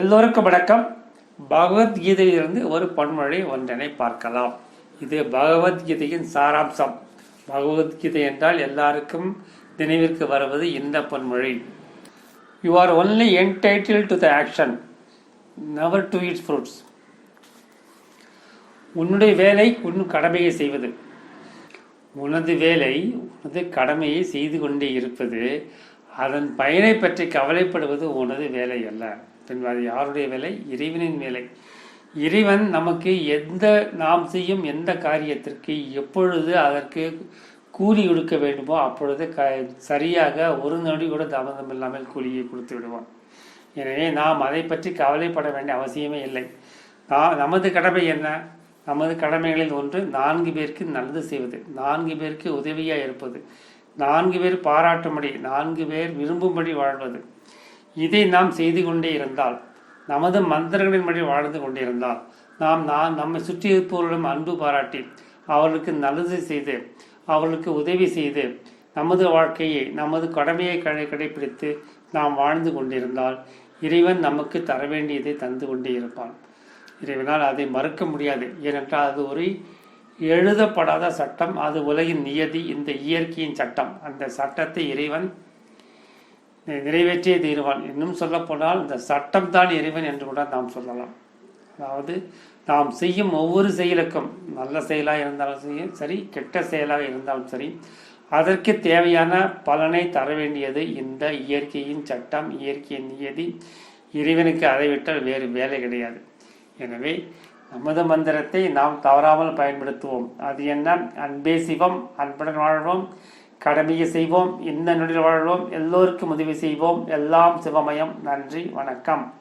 எல்லோருக்கும் வணக்கம். பகவத்கீதையிலிருந்து ஒரு பொன்மொழி ஒன்றினை பார்க்கலாம். இது பகவத்கீதையின் சாராம்சம். பகவத்கீதை என்றால் எல்லாருக்கும் நினைவிற்கு வருவது இந்த பொன்மொழி. You are only entitled to the action never to its fruits உன்னுடைய வேலை உன் கடமையை செய்வது. உனது வேலை உனது கடமையை செய்து கொண்டே இருப்பது. அதன் பயனை பற்றி கவலைப்படுவது உனது வேலை அல்ல பின்பு அது யாருடைய வேலை? இறைவனின் வேலை. இறைவன் நமக்கு எந்த நாம் செய்யும் எந்த காரியத்திற்கு எப்பொழுது அதற்கு கூலி கொடுக்க வேண்டுமோ அப்பொழுது க சரியாக ஒரு நொடி கூட தாமதம் இல்லாமல் கூலியை கொடுத்து விடுவான். எனவே நாம் அதை பற்றி கவலைப்பட வேண்டிய அவசியமே இல்லை. நான் நமது கடமை என்ன? நமது கடமைகளில் ஒன்று நான்கு பேருக்கு நல்லது செய்வது. நான்கு பேருக்கு உதவியாக இருப்பது. நான்கு பேர் பாராட்டும்படி நான்கு பேர் விரும்பும்படி வாழ்வது. இதை நாம் செய்து கொண்டே இருந்தால் நமது மந்திரங்களின்படி வாழ்ந்து கொண்டிருந்தால் நாம் நான் நம்மை சுற்றி இருப்பவர்களிடம் அன்பு பாராட்டி அவர்களுக்கு நல்லது செய்து அவர்களுக்கு உதவி செய்து நமது வாழ்க்கையை நமது கடமையை கடை கடைபிடித்து நாம் வாழ்ந்து கொண்டிருந்தால் இறைவன் நமக்கு தர வேண்டியதை தந்து கொண்டே இருப்பான். இறைவனால் அதை மறுக்க முடியாது. ஏனென்றால் அது ஒரு எழுதப்படாத சட்டம். அது உலகின் நியதி. இந்த இயற்கையின் சட்டம். அந்த சட்டத்தை இறைவன் நிறைவேற்றியே தீர்வான். இன்னும் சொல்லப்போனால் இந்த சட்டம் தான் இறைவன் என்று கூட நாம் சொல்லலாம். அதாவது நாம் செய்யும் ஒவ்வொரு செயலுக்கும் நல்ல செயலாக இருந்தாலும் சரி சரி கெட்ட செயலாக இருந்தாலும் சரி அதற்கு தேவையான பலனை தர வேண்டியது இந்த இயற்கையின் சட்டம் இயற்கையின் நியதி. இறைவனுக்கு அதை விட்டால் வேறு வேலை கிடையாது. எனவே நமது மந்திரத்தை நாம் தவறாமல் பயன்படுத்துவோம். அது என்ன? அன்பே சிவம் அன்புடன் வாழ்வோம். கடமையை செய்வோம் இந்த நொடியில் வாழ்வோம் எல்லோருக்கும் உதவி செய்வோம். எல்லாம் சிவமயம். நன்றி வணக்கம்.